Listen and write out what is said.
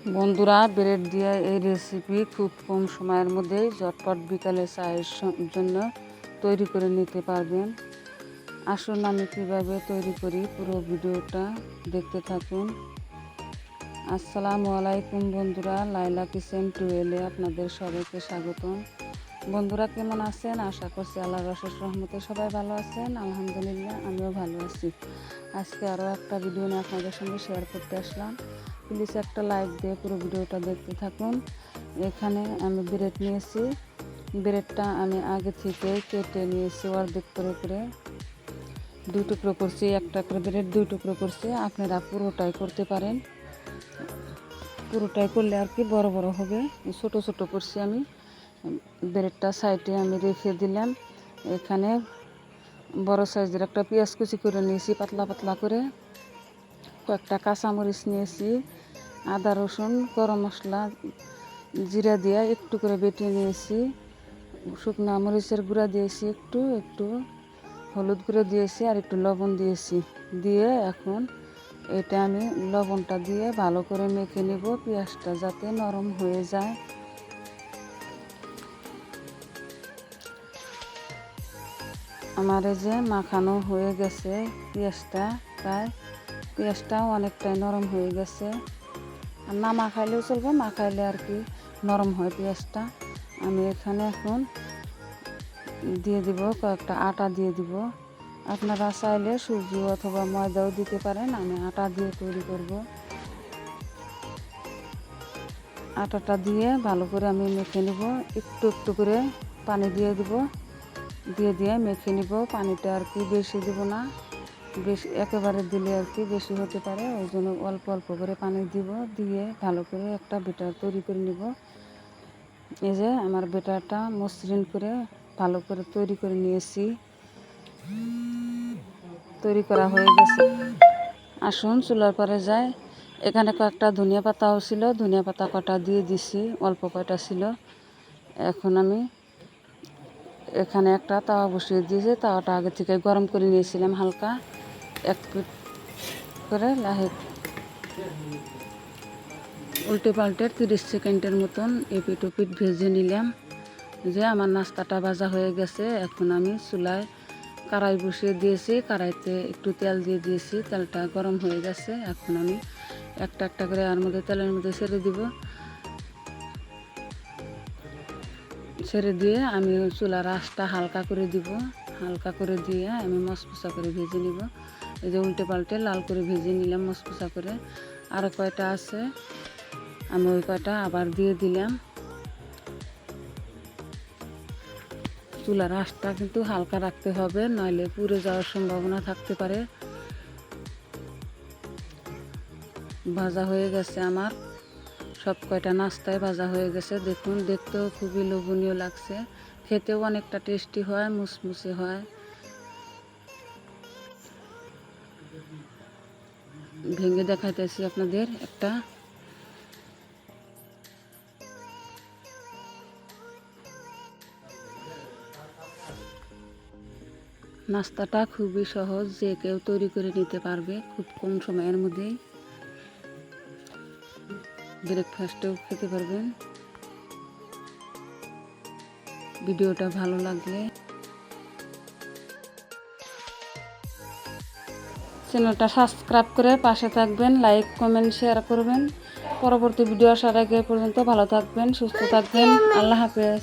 বন্ধুরা, ব্রেড দিয়ে এই রেসিপি খুব কম সময়ের মধ্যেই ঝটপট বিকালে চায়ের জন্য তৈরি করে নিতে পারবেন। আসুন আমি কীভাবে তৈরি করি পুরো ভিডিওটা দেখতে থাকুন। আসসালামু আলাইকুম বন্ধুরা লাইলা কিচেন টুয়েলে আপনাদের সবাইকে স্বাগতম। বন্ধুরা, কেমন আছেন? আশা করছি আল্লাহ রসের রহমতে সবাই ভালো আছেন। আলহামদুলিল্লাহ, আমিও ভালো আছি। আজকে আরও একটা ভিডিও নিয়ে আপনাদের সঙ্গে শেয়ার করতে আসলাম। প্লিজ একটা লাইক দিয়ে পুরো ভিডিওটা দেখতে থাকুন। এখানে আমি ব্রেড নিয়েছি। ব্রেডটা আমি আগে থেকে কেটে নিয়েছি অর্ধেক করে করে। দুই টুকরো করছি, একটা করে ব্রেড, দুই টুকরো করছি। আপনারা পুরোটাই করতে পারেন। পুরোটাই করলে আর কি বড় বড় হবে। ছোট ছোট করছি আমি। ব্রেডটা সাইডে আমি রেখে দিলাম। এখানে বড় সাইজের একটা পেঁয়াজ কুচি করে নিয়েছি, পাতলা পাতলা করে। কয়েকটা কাঁচামরিচ নিয়েছি, আদা, রসুন, গরম মশলা, জিরা দিয়ে একটু করে বেটে নিয়েছি। শুকনো মরিচের গুঁড়া দিয়েছি একটু একটু হলুদ গুঁড়ো দিয়েছি আর একটু লবণ দিয়েছি। দিয়ে এখন এটা আমি লবণটা দিয়ে ভালো করে মেখে নিব, পেঁয়াজটা যাতে নরম হয়ে যায়। আমার এই যে মাখানো হয়ে গেছে পেঁয়াজটা প্রায় পেঁয়াজটাও অনেকটাই নরম হয়ে গেছে। আর না মাখাইলেও চলবে, মাখাইলে আর কি নরম হয় পেঁয়াজটা। আমি এখানে এখন দিয়ে দিব, কয়েকটা আটা দিয়ে দিব। আপনারা চাইলে সুজি অথবা ময়দাও দিতে পারেন, আমি আটা দিয়ে তৈরি করব। আটাটা দিয়ে ভালো করে আমি মেখে নিব, একটু একটু করে পানি দিয়ে দিব। দিয়ে দিয়ে মেখে নিব, পানিটা আর কি বেশি দিব না। বেশি একেবারে দিলে আর কি বেশি হতে পারে, ওই জন্য অল্প অল্প করে পানি দিব, দিয়ে ভালো করে একটা বেটার তৈরি করে নিব। এই যে আমার বেটারটা মসৃণ করে ভালো করে তৈরি করে নিয়েছি। তৈরি করা হয়ে গেছে। আসুন, চুলার পরে যায় এখানে কয়েকটা ধনিয়া পাতাও ছিল, ধনিয়া পাতা কটা দিয়ে দিছি, অল্প কয়টা ছিল। এখন আমি এখানে একটা তাওয়া বসিয়ে দিয়েছি, তাওয়াটা আগে থেকে গরম করে নিয়েছিলাম হালকা। এক করে লাহে উল্টে পাল্টে তিরিশ সেকেন্ডের মতন এপিট ওপিট ভেজে নিলাম। যে আমার নাস্তাটা ভাজা হয়ে গেছে, এখন আমি চুলায় কড়াই বসিয়ে দিয়েছি। কড়াইতে একটু তেল দিয়ে দিয়েছি, তেলটা গরম হয়ে গেছে। এখন আমি একটা একটা করে আর মধ্যে তেলের মধ্যে ছেড়ে দিব। ছেড়ে দিয়ে আমি চুলার আঁচটা হালকা করে দিব। হালকা করে দিয়ে আমি মশমশা করে ভেজে নিব। এই যে উল্টে পাল্টে লাল করে ভেজে নিলাম মশমশা করে। আর কয়টা আছে? আমি ওই কয়টা আবার দিয়ে দিলাম। চুলার আঁচটা কিন্তু হালকা রাখতে হবে, নইলে পুড়ে যাওয়ার সম্ভাবনা থাকতে পারে। ভাজা হয়ে গেছে আমার। সব কয়টা নাস্তায় ভাজা হয়ে গেছে। দেখুন, দেখতেও খুবই লোভনীয় লাগছে। খেতেও অনেকটা টেস্টি হয়, মুসমুসে হয়। ভেঙে দেখাইতেছি আপনাদের একটা। নাস্তাটা খুবই সহজ, যে কেউ তৈরি করে নিতে পারবে খুব কম সময়ের মধ্যেই। ব্রেকফাস্টেও খেতে পারবেন। ভিডিওটা ভালো লাগলে চ্যানেলটা সাবস্ক্রাইব করে পাশে থাকবেন, লাইক, কমেন্ট, শেয়ার করবেন। পরবর্তী ভিডিও আসার আগে পর্যন্ত ভালো থাকবেন, সুস্থ থাকবেন। আল্লাহ হাফেজ।